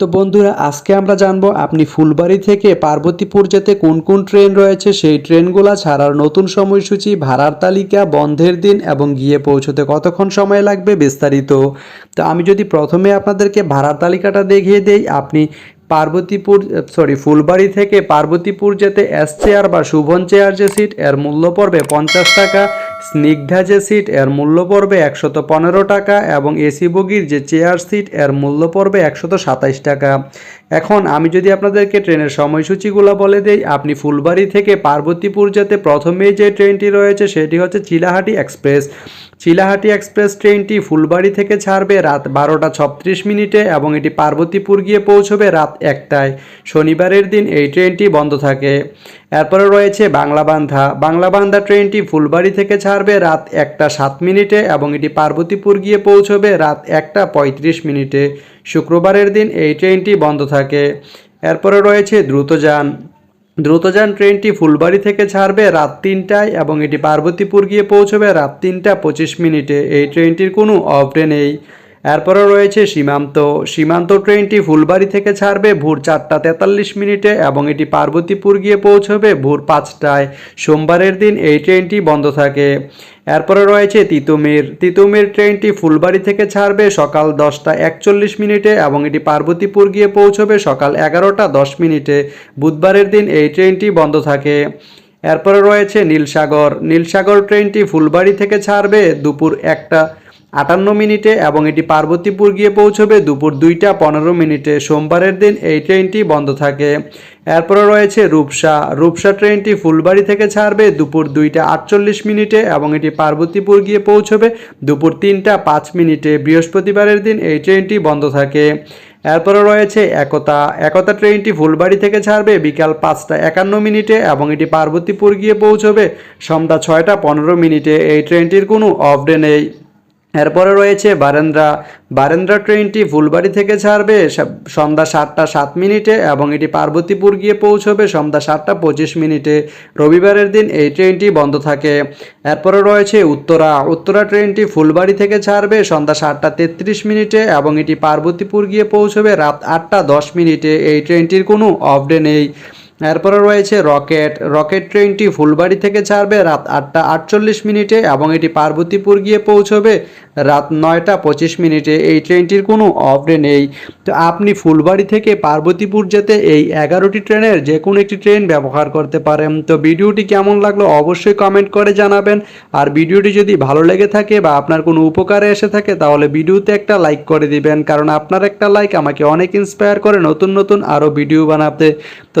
তো বন্ধুরা, আজকে আমরা জানব আপনি ফুলবাড়ি থেকে পার্বতীপুর যেতে কোন কোন ট্রেন রয়েছে? সেই ট্রেনগুলো ছাড়ার নতুন সময়সূচি, ভাড়ার তালিকা, বন্ধের দিন এবং গিয়ে পৌঁছতে কতক্ষণ সময় লাগবে বিস্তারিত। তো আমি যদি প্রথমে আপনাদেরকে ভাড়ার তালিকাটা দেখিয়ে দেই, আপনি পার্বতীপুর সরি ফুলবাড়ি থেকে পার্বতীপুর যেতে এস চেয়ার বা শুভন চেয়ার যে সিট এর মূল্য পড়বে পঞ্চাশ টাকা। স্নিগ্ধা যে সিট, এর মূল্য পড়বে একশত পনেরো টাকা এবং এসি বগির যে চেয়ার সিট, এর মূল্য পড়বে একশত সাতাইশ টাকা। এখন আমি যদি আপনাদেরকে ট্রেনের সময়সূচিগুলো বলে দেই, আপনি ফুলবাড়ি থেকে পার্বতীপুর যেতে প্রথমেই যে ট্রেনটি রয়েছে সেটি হচ্ছে চিলাহাটি এক্সপ্রেস। চিলাহাটি এক্সপ্রেস ট্রেনটি ফুলবাড়ি থেকে ছাড়বে রাত বারোটা ছত্রিশ মিনিটে এবং এটি পার্বতীপুর গিয়ে পৌঁছবে রাত একটায়। শনিবারের দিন এই ট্রেনটি বন্ধ থাকে। এরপরে রয়েছে বাংলাবান্ধা। বাংলাবান্ধা ট্রেনটি ফুলবাড়ি থেকে ছাড়বে রাত একটা সাত মিনিটে এবং এটি পার্বতীপুর গিয়ে পৌঁছবে রাত একটা পঁয়ত্রিশ মিনিটে। শুক্রবারের দিন এই ট্রেনটি বন্ধ থাকে। এরপরে রয়েছে দ্রুতযান। দ্রুতযান ট্রেনটি ফুলবাড়ি থেকে ছাড়বে রাত তিনটায় এবং এটি পার্বতীপুর গিয়ে পৌঁছবে রাত তিনটা পঁচিশ মিনিটে। এই ট্রেনটির কোনো অফ নেই। এরপরে রয়েছে সীমান্ত। সীমান্ত ট্রেনটি ফুলবাড়ি থেকে ছাড়বে ভোর চারটা তেতাল্লিশ মিনিটে এবং এটি পার্বতীপুর গিয়ে পৌঁছবে ভোর পাঁচটায়। সোমবারের দিন এই ট্রেনটি বন্ধ থাকে। এরপরে রয়েছে তিতুমির। তিতুমির ট্রেনটি ফুলবাড়ি থেকে ছাড়বে সকাল দশটা একচল্লিশ মিনিটে এবং এটি পার্বতীপুর গিয়ে পৌঁছবে সকাল এগারোটা দশ মিনিটে। বুধবারের দিন এই ট্রেনটি বন্ধ থাকে। এরপরে রয়েছে নীলসাগর। নীলসাগর ট্রেনটি ফুলবাড়ি থেকে ছাড়বে দুপুর একটা আটান্ন মিনিটে এবং এটি পার্বতীপুর গিয়ে পৌঁছবে দুপুর দুইটা পনেরো মিনিটে। সোমবারের দিন এই ট্রেনটি বন্ধ থাকে। এরপরে রয়েছে রূপসা। রূপসা ট্রেনটি ফুলবাড়ি থেকে ছাড়বে দুপুর দুইটা আটচল্লিশ মিনিটে এবং এটি পার্বতীপুর গিয়ে পৌঁছবে দুপুর তিনটা পাঁচ মিনিটে। বৃহস্পতিবারের দিন এই ট্রেনটি বন্ধ থাকে। এরপরে রয়েছে একতা। একতা ট্রেনটি ফুলবাড়ি থেকে ছাড়বে বিকাল পাঁচটা একান্ন মিনিটে এবং এটি পার্বতীপুর গিয়ে পৌঁছবে সন্ধ্যা ছয়টা পনেরো মিনিটে। এই ট্রেনটির কোনো অফ ডে নেই। এরপরে রয়েছে বারেন্দ্রা। বারেন্দ্রা ট্রেনটি ফুলবাড়ি থেকে ছাড়বে সন্ধ্যা সাতটা সাত মিনিটে এবং এটি পার্বতীপুর গিয়ে পৌঁছবে সন্ধ্যা সাতটা পঁচিশ মিনিটে। রবিবারের দিন এই ট্রেনটি বন্ধ থাকে। এরপরে রয়েছে উত্তরা। উত্তরা ট্রেনটি ফুলবাড়ি থেকে ছাড়বে সন্ধ্যা সাতটা তেত্রিশ মিনিটে এবং এটি পার্বতীপুর গিয়ে পৌঁছবে রাত আটটা দশ মিনিটে। এই ট্রেনটির কোনো অফ ডে নেই। এরপরে রয়েছে রকেট। রকেট ট্রেনটি ফুলবাড়ি থেকে ছাড়বে রাত আটটা আটচল্লিশ মিনিটে এবং এটি পার্বতীপুর গিয়ে পৌঁছবে রাত নয়টা পঁচিশ মিনিটে। এই ট্রেনটির কোনো অফ ডে নেই। তো আপনি ফুলবাড়ি থেকে পার্বতীপুর যেতে এই এগারোটি ট্রেনের যে কোনো একটি ট্রেন ব্যবহার করতে পারেন। তো ভিডিওটি কেমন লাগল অবশ্যই কমেন্ট করে জানাবেন। আর ভিডিওটি যদি ভালো লেগে থাকে বা আপনার কোনো উপকারে এসে থাকে তাহলে ভিডিওতে একটা লাইক করে দিবেন। কারণ আপনার একটা লাইক আমাকে অনেক ইন্সপায়ার করে নতুন নতুন আরও ভিডিও বানাতে। তো